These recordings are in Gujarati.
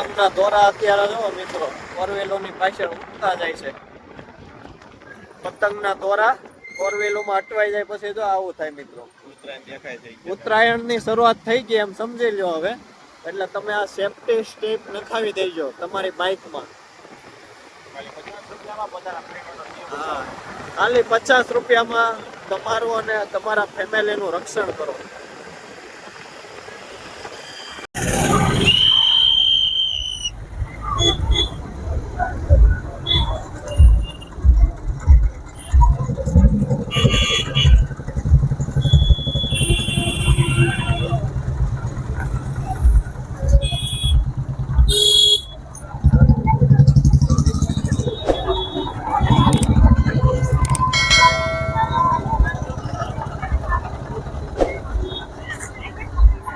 પતંગના દોરા અત્યારે જો મિત્રો ઓરવેલોની પાછળ ઉડતા જાય છે. પતંગના દોરા ઓરવેલોમાં અટવાઈ જાય પછી જો આવું થાય મિત્રો. ઉત્તરાયણની શરૂઆત થઈ ગઈ એમ સમજી લ્યો હવે. એટલે તમે આ સેફટી સ્ટેપ નખાવી દેજો તમારી બાઇકમાં. હા. ખાલી પચાસ રૂપિયામાં તમારું અને તમારા ફેમિલીનું રક્ષણ કરો.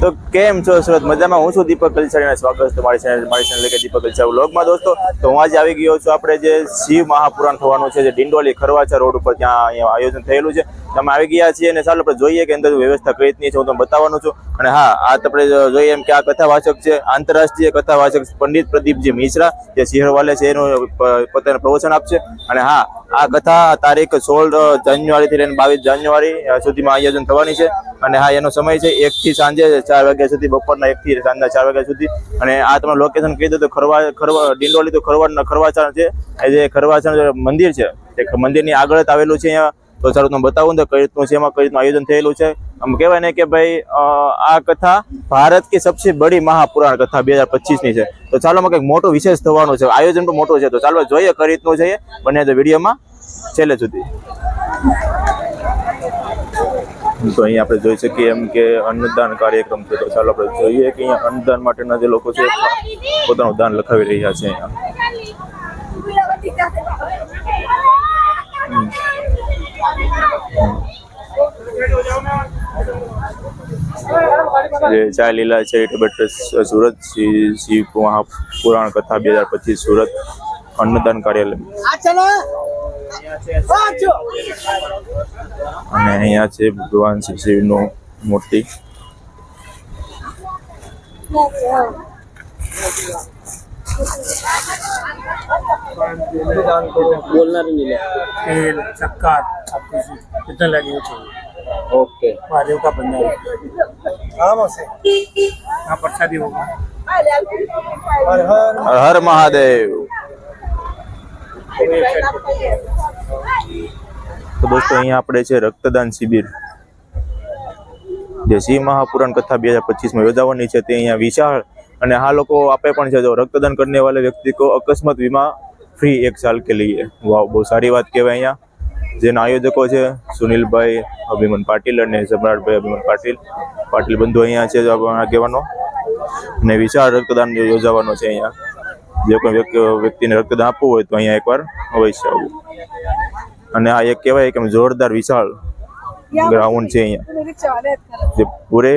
તો કેમ છો સુરત? મજામાં? હું છું દીપક કલસાડી અને સ્વાગત છે તમારી ચેનલ મારી ચેનલ કે દીપક કલસા વ્લોગમાં. દોસ્તો, તો હું આજે આવી ગયો છું. આપણે જે શિવ મહાપુરાણ થવાનું છે, જે ડિંડોલી ખરવાચા રોડ ઉપર ત્યાં આયોજન થયેલું છે. તમે આવી ગયા છીએ અને ચાલો આપણે જોઈએ કે અંદર વ્યવસ્થા કઈ રીતની છે, હું તમને બતાવવાનું છું. અને હા, આ આપણે જોઈએ એમ કે આ કથાવાચક છે, આંતરરાષ્ટ્રીય કથાવાચક પંડિત પ્રદીપજી મિશ્રા, જે સિંહરવાલે છે, એનું પોતાનું પ્રવચન આપશે. અને હા, આ કથા તારીખ સોળ જાન્યુઆરી થી લઈને બાવીસ જાન્યુઆરી સુધીમાં આયોજન થવાની છે. અને હા, એનો સમય છે એક થી સાંજે ચાર વાગ્યા સુધી, બપોરના એક થી સાંજના ચાર વાગ્યા સુધી. અને આ તમે લોકેશન કહી દો તો ખરવા ખરવા, ડિંડોલી તો ખરવા ખરવાચાણ છે. જે ખરવાચાણ મંદિર છે, તે મંદિરની આગળ જ આવેલું છે અહીંયા. તો સારું તમે બતાવું તો કઈ રીતનું છે, એમાં કઈ રીતનું આયોજન થયેલું છે. આમ કહેવાય ને કે ભાઈ આ કથા ભારત કે સૌથી બડી મહાપુરાણ કથા બે હજાર પચીસની છે. તો ચાલો કંઈક મોટો વિશેષ થવાનો છે. આયોજન પણ મોટો છે. તો ચાલો જોઈએ કઈ રીતનું છે બને તો વિડીયોમાં છેલ્લે સુધી. તો અહીંયા આપણે જોઈ શકીએ એમ કે અન્નદાન કાર્યક્રમ છે. તો ચાલો આપણે જોઈએ કે અહીંયા અન્નદાન માટેના જે લોકો છે, પોતાનું દાન લખાવી રહ્યા છે. અહીંયા જે ચાય લીલા ચેરિટેબલ ટ્રસ્ટ સુરત શિવ શિવ મહાપુરાણ કથા બે હજાર પચીસ સુરત અન્નદાન કાર્યાલય. અને અહીંયા છે ભગવાન શ્રી શિવનું મૂર્તિ. બોલનાર નહીં तेल शक्कर सब कुछ कितना लगे चाहिए ઓકે महादेव का भंडार आराम से यहाँ प्रसादी होगा हर हर હર હર મહાદેવ તો દોસ્તો અહીંયા આપણે છે રક્તદાન શિબિર જે શિવ મહાપુરાણ કથા બે હજાર પચીસમાં યોજાવાની છે તે અહીંયા વિશાળ અને આ લોકો આપે પણ છે જો રક્તદાન કરને વાલે વ્યક્તિ કો અકસ્માત વીમા ફ્રી એક સાલ કે લીએ વાવ બહુ સારી વાત કહેવાય અહીંયા જેના આયોજકો છે સુનિલભાઈ અભિમન પાટીલ અને સમ્રાટભાઈ અભિમન પાટીલ પાટીલ બંધુ અહીંયા છે જો આપણા આગેવાનો અને વિશાળ રક્તદાન યોજાવાનો છે અહીંયા જે કોઈ વ્યક્તિ વ્યક્તિને રક્તદાન આપવું હોય તો અહીંયા એકવાર અવશ્ય આવવું અને આ એક કહેવાય કે આમ જોરદાર વિશાળ ગ્રાઉન્ડ છે અહીંયા જે પૂરે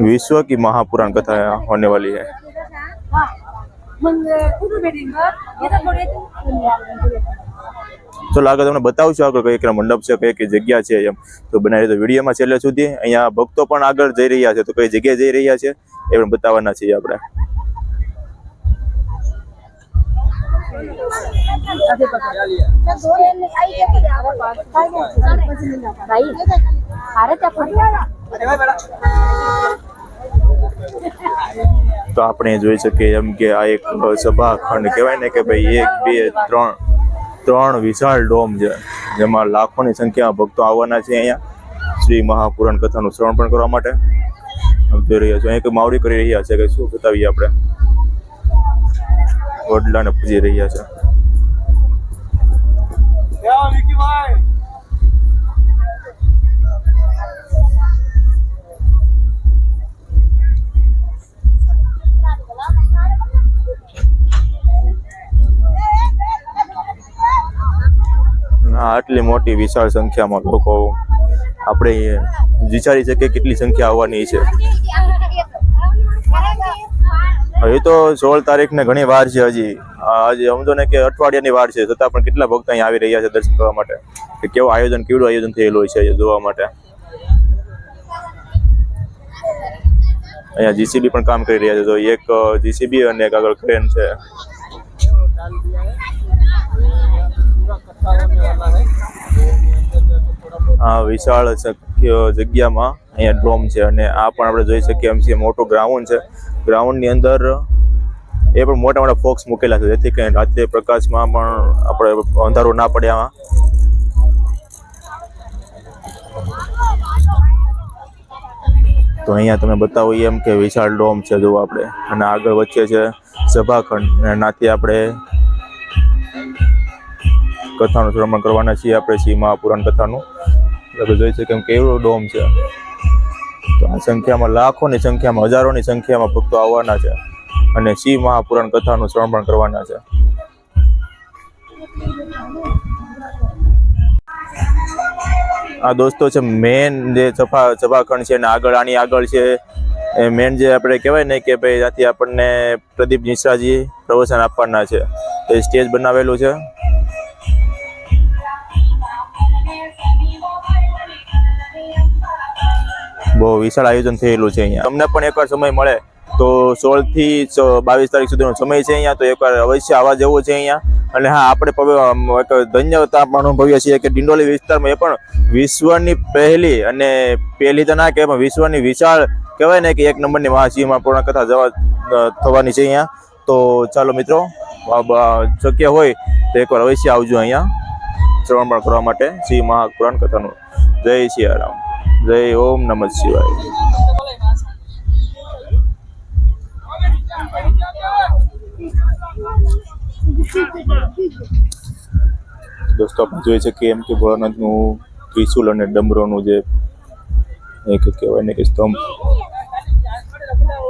विश्व की महापुराण कथा यहाँ होने वाली है मग कुठं भेटेल ग येतात थोडे થોડા આગળ તમને બતાવશું આગળ કઈ કઈ મંડપ છે, કઈ કઈ જગ્યા છે એમ. તો બનાવી તો વિડીયોમાં છેલ્લે સુધી અહીંયા ભક્તો પણ આગળ જઈ રહ્યા છે, તો કઈ જગ્યાએ જઈ રહ્યા છે એ પણ બતાવવાના છીએ આપણે. તો આપણે જોઈ શકીએ એમ કે આ એક સભા ખંડ કહેવાય ને કે ભાઈ એક, બે, ત્રણ ત્રણ વિશાળ ડોમ છે, જેમાં લાખોની સંખ્યામાં ભક્તો આવવાના છે અહીંયા. શ્રી મહાપુરાણ કથાનું શ્રવણ પણ કરવા માટે જોઈ રહ્યા છો. અહીંયા એક માવડી કરી રહ્યા છે કે શું બતાવીએ આપણે? વડલાને પૂજી રહ્યા છે. આટલી મોટી વિશાળ સંખ્યામાં લોકો આપણે વિચારી શકીએ કેટલી સંખ્યા આવવાની છે. હવે તો સોળ તારીખને ઘણી વાર છે હજી. આજે સમજો ને કે અઠવાડિયાની વાર છે, છતાં પણ કેટલા ભક્ત અહીંયા આવી રહ્યા છે દર્શન કરવા માટે? કે કેવું આયોજન, કેવડું આયોજન થયેલું હોય છે જોવા માટે? અહીંયા જીસીબી પણ કામ કરી રહ્યા છે. તો એક જીસીબી અને એક આગળ ક્રેન છે. આ વિશાળ જગ્યામાં અહીંયા ડ્રોમ છે અને આ પણ આપણે જોઈ શકીએ એમ છીએ મોટું ગ્રાઉન્ડ છે. ગ્રાઉન્ડની અંદર એ પણ મોટા મોટા ફોક્સ મૂકેલા છે. જેથી કરીને રાત્રે પ્રકાશમાં પણ આપણે અંધારો ના પડે આમાં. તો અહીંયા તમે બતાવો એમ કે વિશાળ ડોમ છે જો આપણે. અને આગળ વચ્ચે છે સભાખંડ. અને નાથી આપણે કથાનું શ્રવણ કરવાના છીએ આપણે શ્રી મહાપુરાણ કથાનું. આપણે જોઈ શકીએ એમ કેવડો ડોમ છે. તો આ સંખ્યામાં લાખોની સંખ્યામાં, હજારોની સંખ્યામાં ભક્તો આવવાના છે અને શિવ મહાપુરાણ કથાનું શ્રવણ પણ કરવાના છે. આ દોસ્તો છે, મેન જે સભા, સભાખંડ છે અને આગળ, આની આગળ છે, એ મેન જે આપણે કહેવાય ને કે ભાઈ ત્યાંથી આપણને પ્રદીપ મિશ્રાજી પ્રવચન આપવાના છે. એ સ્ટેજ બનાવેલું છે. બહુ વિશાળ આયોજન થયેલું છે અહીંયા. તમને પણ એકવાર સમય મળે તો સોળથી બાવીસ તારીખ સુધીનો સમય છે અહીંયા, તો એકવાર અવશ્ય આવવા જવું છે અહીંયા. અને હા, આપણે એક ધન્યતા અનુભવીએ છીએ કે ડિંડોલી વિસ્તારમાં એ પણ વિશ્વની પહેલી અને પહેલી તો ના કહેવાય, પણ વિશ્વની વિશાળ કહેવાય ને કે એક નંબરની મહાશિવમાં પૂર્ણ કથા જવા થવાની છે અહીંયા. તો ચાલો મિત્રો શક્ય હોય તો એકવાર અવશ્ય આવજો અહીંયા. શ્રવણ પણ કરવા માટે શ્રી મહાપુરાણ કથાનું. જય સિયારામ જય ઓમ નમ શિવાય. દોસ્તો, આપણે જોઈએ છે કે એમ કે ભોળાનાથનું ત્રિશુલ અને ડમરોનું જે એક કહેવાય ને કે સ્તંભ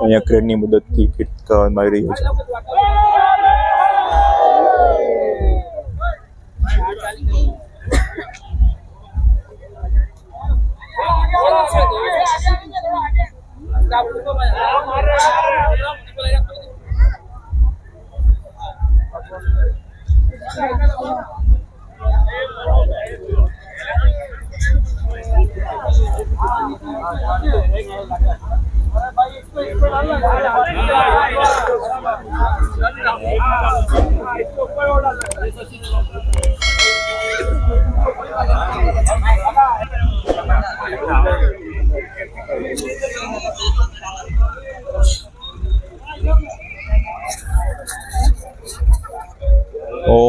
અહીંયા ક્રેનની મદદથી ફિટ કરવામાં આવી રહ્યો છે. Gracias.